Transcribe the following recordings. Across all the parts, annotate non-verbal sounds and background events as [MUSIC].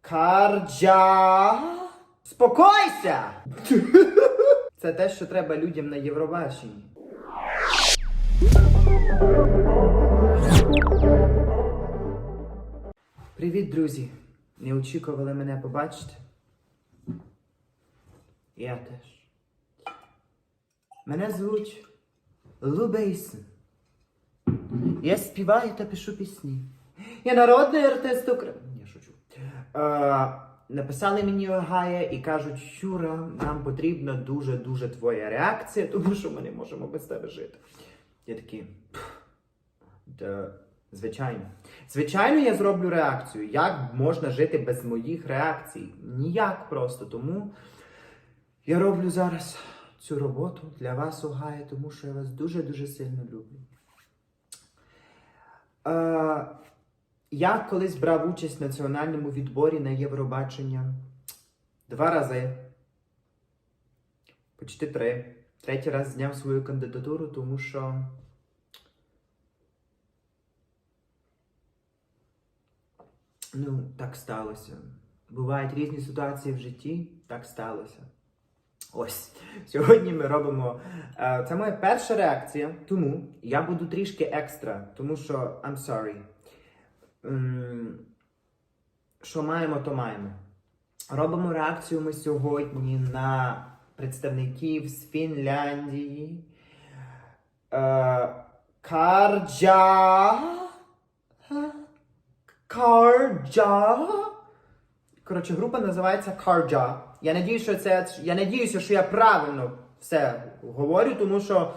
Карджа. Спокойся! [LAUGHS] Це те, що треба людям на Євробаченні. Привіт, друзі! Не очікували мене побачити? Я теж. Мене звуть Лу Бейсон. Я співаю та пишу пісні. Я народний артист України. Е, написали мені Огая і кажуть, Щура, нам потрібна дуже-дуже твоя реакція, тому що ми не можемо без тебе жити. Я такий. Да, звичайно. Звичайно, я зроблю реакцію. Як можна жити без моїх реакцій? Ніяк просто. Тому я роблю зараз цю роботу для вас, Огая, тому що я вас дуже-дуже сильно люблю. Е, я колись брав участь в національному відборі на Євробачення два рази. Почти три. Третій раз зняв свою кандидатуру, тому що. Ну, так сталося. Бувають різні ситуації в житті, так сталося. Ось сьогодні ми робимо. е, Це моя перша реакція, тому я буду трішки екстра, тому що I'm sorry. М, Що маємо, то маємо. Робимо реакцію ми сьогодні на представників з Фінляндії. Е, Карджа. Карджа. Коротше, група називається Карджа. Я надіюся, що це. Я надіюся, що я правильно все говорю, тому що,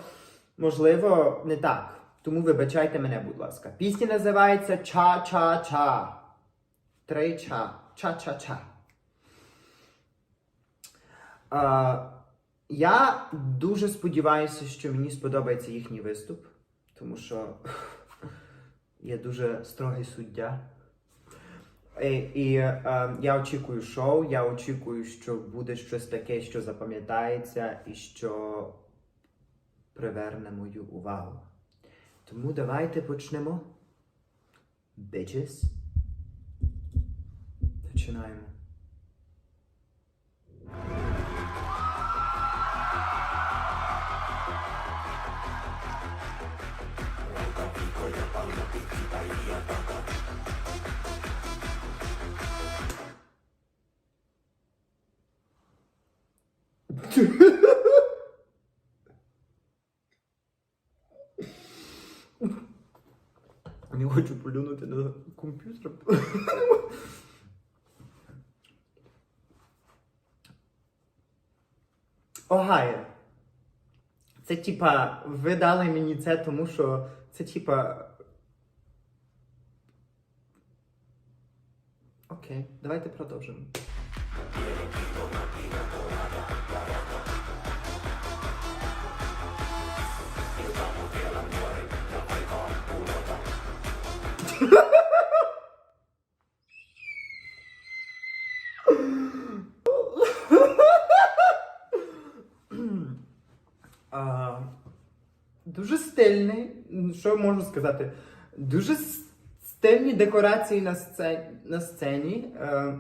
можливо, не так. Тому вибачайте мене, будь ласка. Пісня називається Ча-ча-ча. Три ча. Ча-ча-ча. Я дуже сподіваюся, що мені сподобається їхній виступ, тому що [LAUGHS] я дуже строгий суддя. І, і е, я очікую шоу, я очікую, що буде щось таке, що запам'ятається і що приверне мою увагу. Тому давайте почнемо. Bitches. Починаємо. [LAUGHS] Не хочу плюнути на комп'ютер. Огайо. Це типа, ви дали мені це, тому що це типа. Окей, давайте продовжимо. А, дуже стильний. Що можу сказати? Дуже стильні декорації на сцені. На сцені. Е,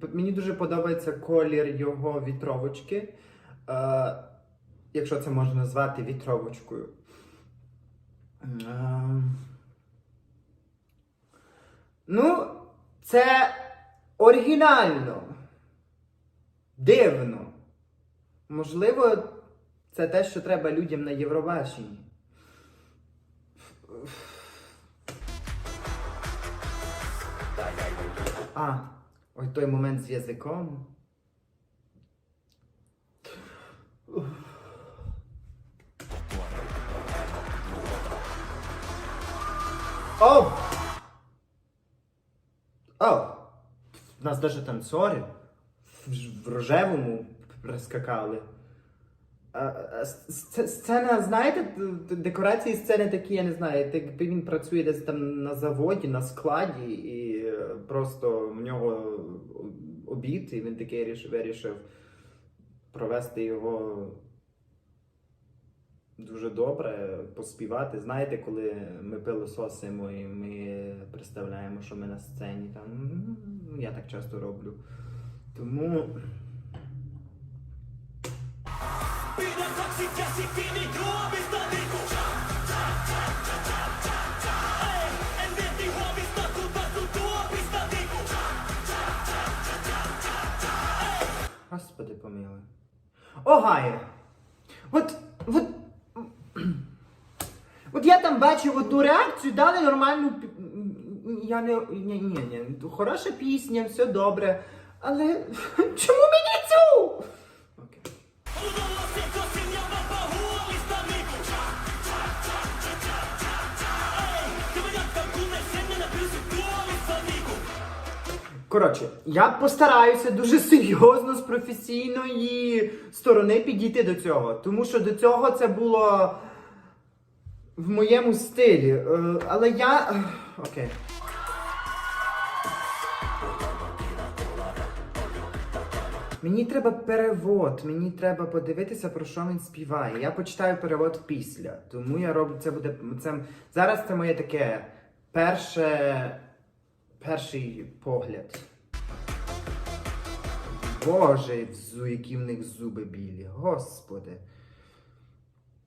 п- мені дуже подобається колір його вітровочки. Е, якщо це можна назвати вітровочкою. Е, ну, це оригінально. Дивно. Можливо, це те, що треба людям на Євробаченні. А, ой той момент з язиком. О! О! У нас навіть танцори в, рожевому прискакали. Сцена, знаєте, декорації сцени такі, я не знаю, якби він працює десь там на заводі, на складі, і е, просто в нього обід, і він такий вирішив провести його дуже добре поспівати. Знаєте, коли ми пилососимо і ми представляємо, що ми на сцені там. ну, Я так часто роблю. Тому. Господи помилуй. О, Гає! От, от, от я там бачив одну реакцію, дали нормальну. Я не. Ні, ні, ні. Хороша пісня, все добре. Але [LAUGHS] чому мені цю? Коротше, я постараюся дуже серйозно з професійної сторони підійти до цього. Тому що до цього це було в моєму стилі. Е, Але я. Окей. Мені треба перевод, мені треба подивитися, про що він співає. Я почитаю перевод після. Тому я роблю це буде. Це, зараз це моє таке перше. Перший погляд. Боже, які в них зуби білі. Господи.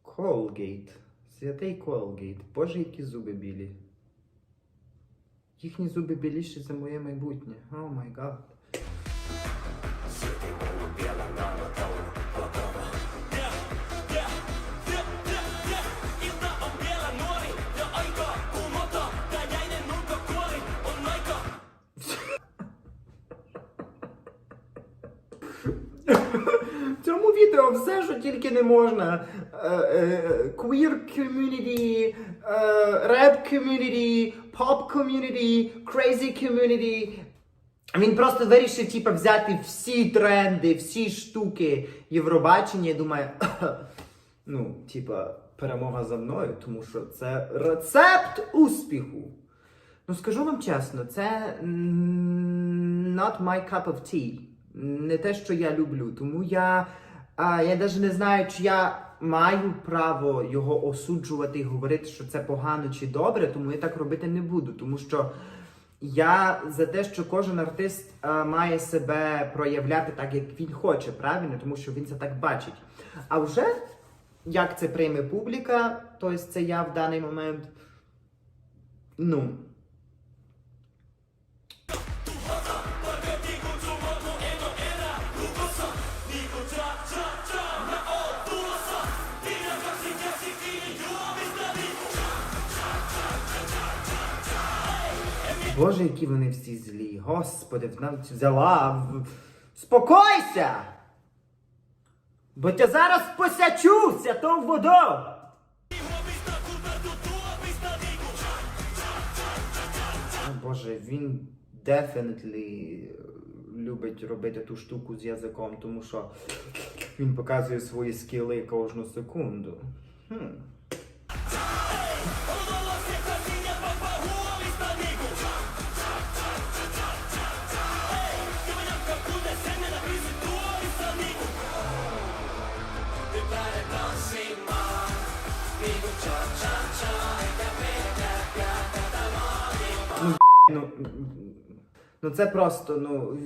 Колгейт. Святий Колгейт. Боже, які зуби білі. Їхні зуби біліші за моє майбутнє. О май гад. Відео все, що тільки не можна. Е, е, Queer community, е, rap community, pop community, crazy community. Він просто вирішив типу, взяти всі тренди, всі штуки Євробачення і думає, [COUGHS] ну, типа, перемога за мною, тому що це рецепт успіху. Ну, скажу вам чесно, це not my cup of tea. Не те, що я люблю. Тому я, а, я навіть не знаю, чи я маю право його осуджувати і говорити, що це погано чи добре, тому я так робити не буду. Тому що я за те, що кожен артист а, має себе проявляти так, як він хоче, правильно, тому що він це так бачить. А вже як це прийме публіка, тобто це я в даний момент. Ну, Боже, які вони всі злі. Господи, вона взяла. Спокойся! Бо я зараз посячуся то в воду. Боже, він definitely любить робити ту штуку з язиком, тому що він показує свої скіли кожну секунду. Хм. Ну, це просто, ну.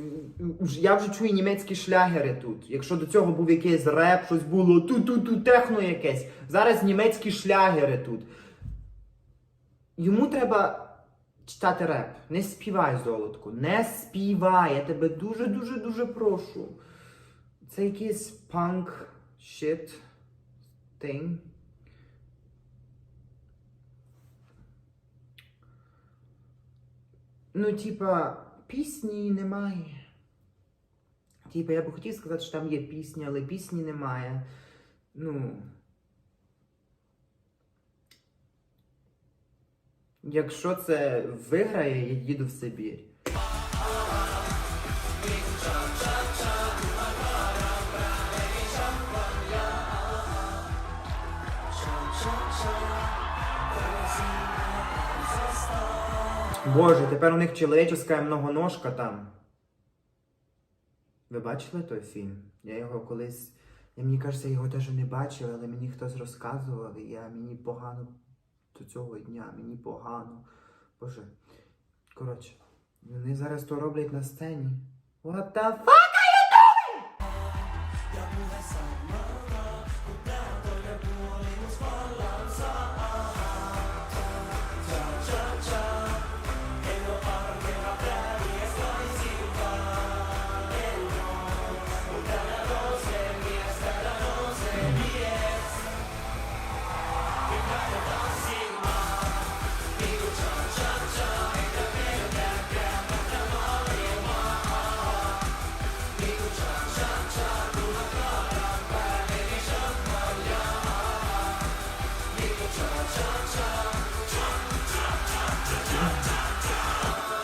Я вже чую німецькі шлягери тут. Якщо до цього був якийсь реп, щось було ту-ту-ту, техно якесь. Зараз німецькі шлягери тут. Йому треба читати реп. Не співай, золотку. Не співай. Я тебе дуже-дуже дуже прошу. Це якийсь панк shit thing. Ну, типа, пісні немає. Типа, я би хотів сказати, що там є пісня, але пісні немає. Ну. Якщо це виграє, я їду в Сибір. Боже, тепер у них чоловіческа многоножка там. Ви бачили той фільм? Я його колись. Я мені кажеться, я його теж не бачив, але мені хтось розказував, і я мені погано до цього дня, мені погано. Боже. Коротше, вони зараз то роблять на сцені. What the fuck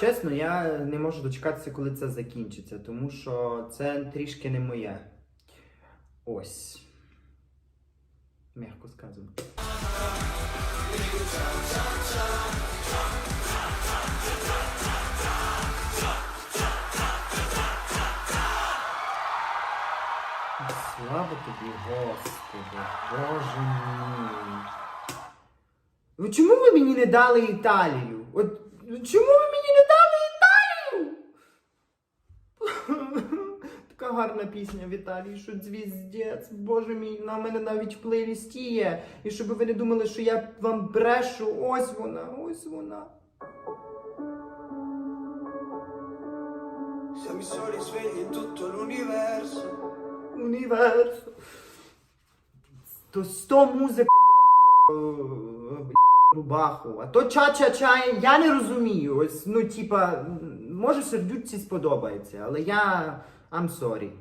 Чесно, я не можу дочекатися, коли це закінчиться, тому що це трішки не моє. Ось. Мягко сказано. Слава тобі, Господи, Боже мій. Чому ви мені не дали Італію? От ну, чому ви мені не дали Італію? Така гарна пісня в Італії, що звіздець, боже мій, на мене навіть в плейлісті є. І щоб ви не думали, що я вам брешу, ось вона, ось вона. Siamo i soli svegli in tutto l'universo. Універсо. То сто музика йоб- рубаху. А то ча-ча-ча, я не розумію. Ось, ну, типа, може сердючці сподобається, але я I'm sorry.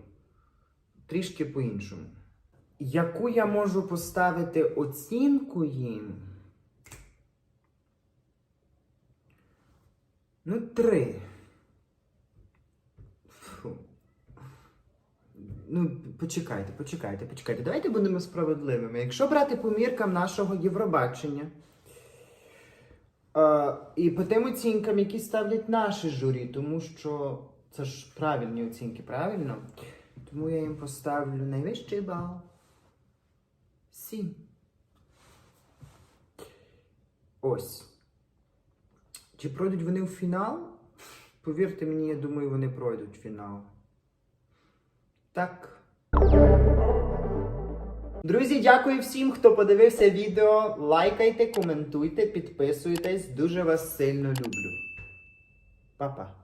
Трішки по-іншому. Яку я можу поставити оцінку їм? Ну, три. Ну, почекайте, почекайте, почекайте. Давайте будемо справедливими. Якщо брати по міркам нашого Євробачення е, і по тим оцінкам, які ставлять наші журі, тому що це ж правильні оцінки, правильно? Тому я їм поставлю найвищий бал. Сім. Ось. Чи пройдуть вони в фінал? Повірте мені, я думаю, вони пройдуть в фінал. Так. Друзі, дякую всім, хто подивився відео. Лайкайте, коментуйте, підписуйтесь. Дуже вас сильно люблю. Па-па.